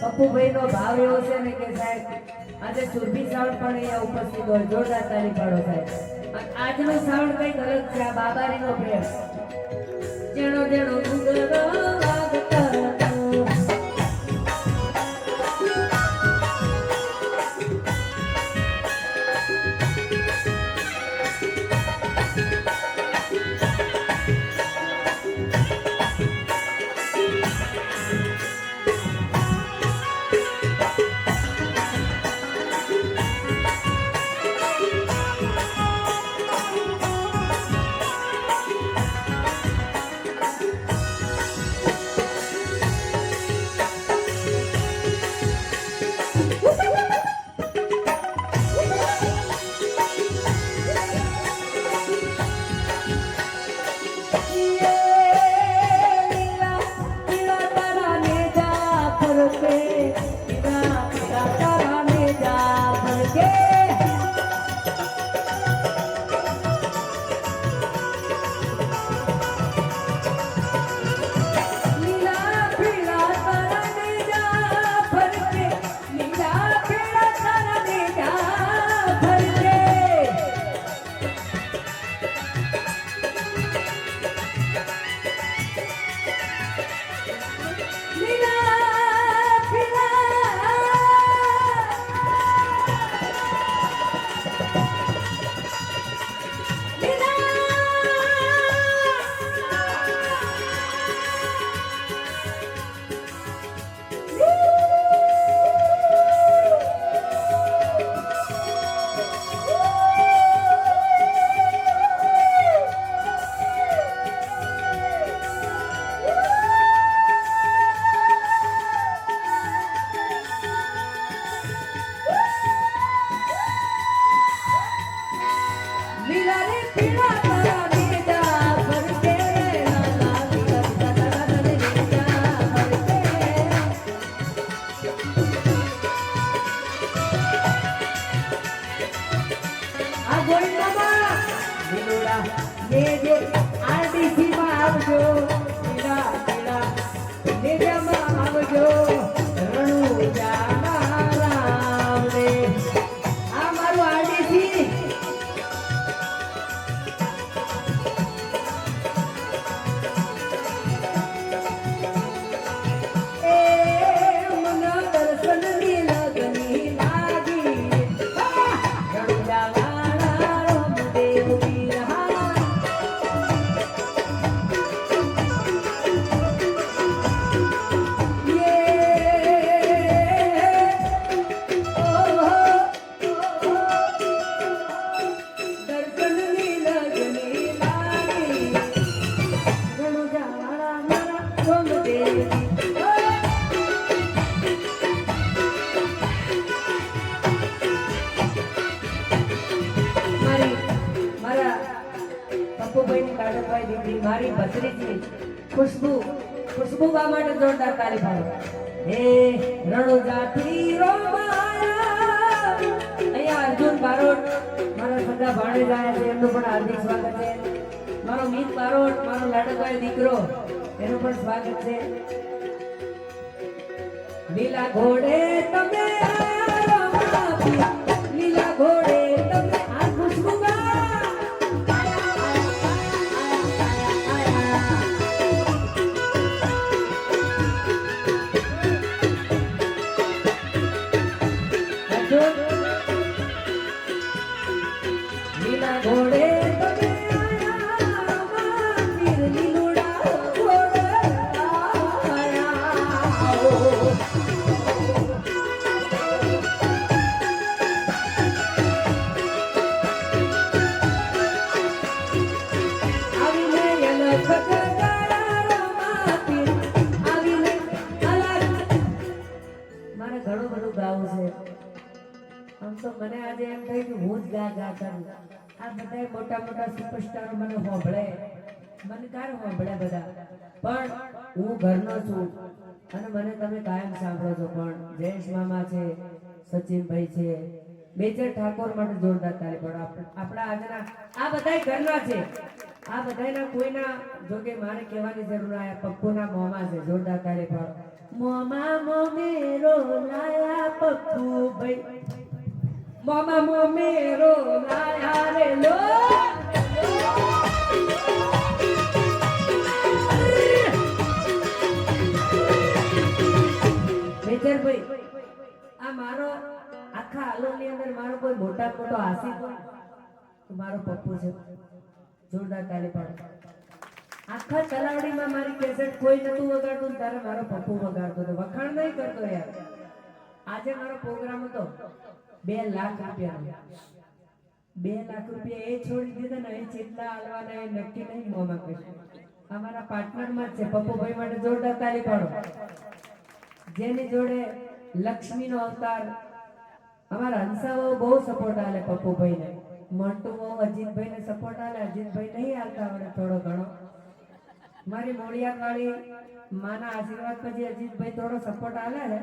પપ્પુભાઈ નો ભાવ એવો છે ને કે સાહેબ, આજે સુરભી સાઉન્ડ પણ અહીંયા ઉપસ્થિત હોય, જોરદાર તાળી પાડો સાહેબ. આજનો સાઉન્ડ કઈ અલગ છે, આ બાબારી નો પ્રેમ. જેનો જેણો Thank. મારી ભત્રીજી ખુશ્બુ ખુશ્બુ બા માટે જોરદાર તાળી પાડો હે રણુજાથી રોમાયા અહીંયા અર્જુન બારોટ, મારા સગા ભાણે જાય છે, એમનું પણ હાર્દિક સ્વાગત છે. મારો મિત બારોટ, મારો લાડકભાઈ દીકરો, એનું પણ સ્વાગત છે. લીલા ઘોડે તમે કરું. આ બધા મોટા મોટા સુપરસ્ટારો મને હોંભળે. મને કાર બધા. પણ હું ઘરનો છું અને મને તમે કાયમ સાંભળો છો પણ જયેશ મામા છે, સચિનભાઈ છે, મેજર ઠાકોર માટે જોરદાર તાળી પણ આપણા આજના, આ બધા ઘરના છે. આ બધાયના કોઈના, જોકે મારે કહેવાની જરૂર ના પપ્પુના મોમાં છે, જોરદાર તાળી પણ. મોમા મોમેરો લાયા પપ્પુ ભાઈ મોમા મોમેરો લાયા રે લો મેજરભાઈ આ મારો આખા આલોની અંદર મારો કોઈ મોટા મોટો હાસી મારો પપ્પુ છે, જોરદાર તાલી પાડો. આખા તલાવડીમાં મારી કેસેટ કોઈ નતું વગાડતું તારે મારો પપ્પુ વગાડતો વખાણ નહીં કરતો યાર. આજે મારો પ્રોગ્રામ હતો. બે લાખ આપ્યા. બે લાખ રૂપિયા એ છોડી દીધા ને એ જેટલા હાલવાના એ નક્કી નહીં મોમાં કશું. અમારા પાર્ટનરમાં છે. પપ્પુભાઈ માટે જોરદાર તાલી પાડો જેની જોડે લક્ષ્મીનો અવતાર, અમારા હંસાઓ બહુ સપોર્ટ આલે પપ્પુભાઈને. મોટું બહુ અજીતભાઈને સપોર્ટ આલે. અજીતભાઈ નહીં આવતા આવડે થોડો ઘણો. મારી મોડિયાત વાળી માના આશીર્વાદ પછી અજીતભાઈ થોડો સપોર્ટ આલે છે.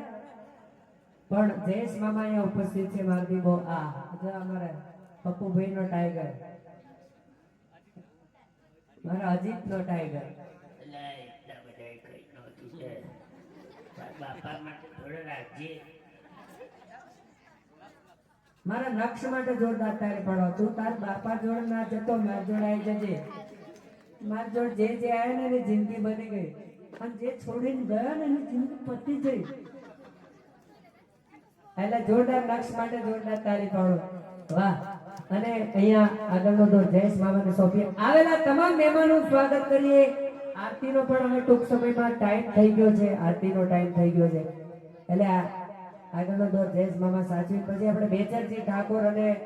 પણ જયેશ મામા અહીંયા ઉપસ્થિત છે મારી બહુ આ અમારે ટાઈગર મારા અજીતનો ટાઈગર નહોતું છે તારા બાપા માટે થોડો રાખજે. મારા નક્ષ માટે જોરદાર તારે પડો. તું તાર બાપા જોડે ના જતો માર જોડ આવી જજે. માર જોડ જે જે આવ્યો ને એની જિંદગી બની ગઈ. અને જે છોડીને ગયો ને એની જિંદગી પતી ગઈ. એટલે જોરદાર નક્ષ માટે જોરદાર તારી પાડો વાહ. અને અહીંયા આગળનો દોર જયેશ મામાને સોંપીએ. આવેલા તમામ મહેમાનોનું સ્વાગત કરીએ. આરતીનો પણ હવે ટૂંક સમયમાં ટાઈમ થઈ ગયો છે. આરતીનો ટાઈમ થઈ ગયો છે. એટલે આગળનો દોર જયેશ મામા સાચવી પછી આપણે બેચરજી ઠાકોર અને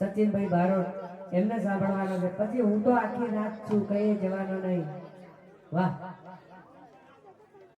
સચિનભાઈ બારોટ એમને સાંભળવાનો છે. પછી હું તો આખી રાત છું, કઈ જવાનો નહીં. વાહ.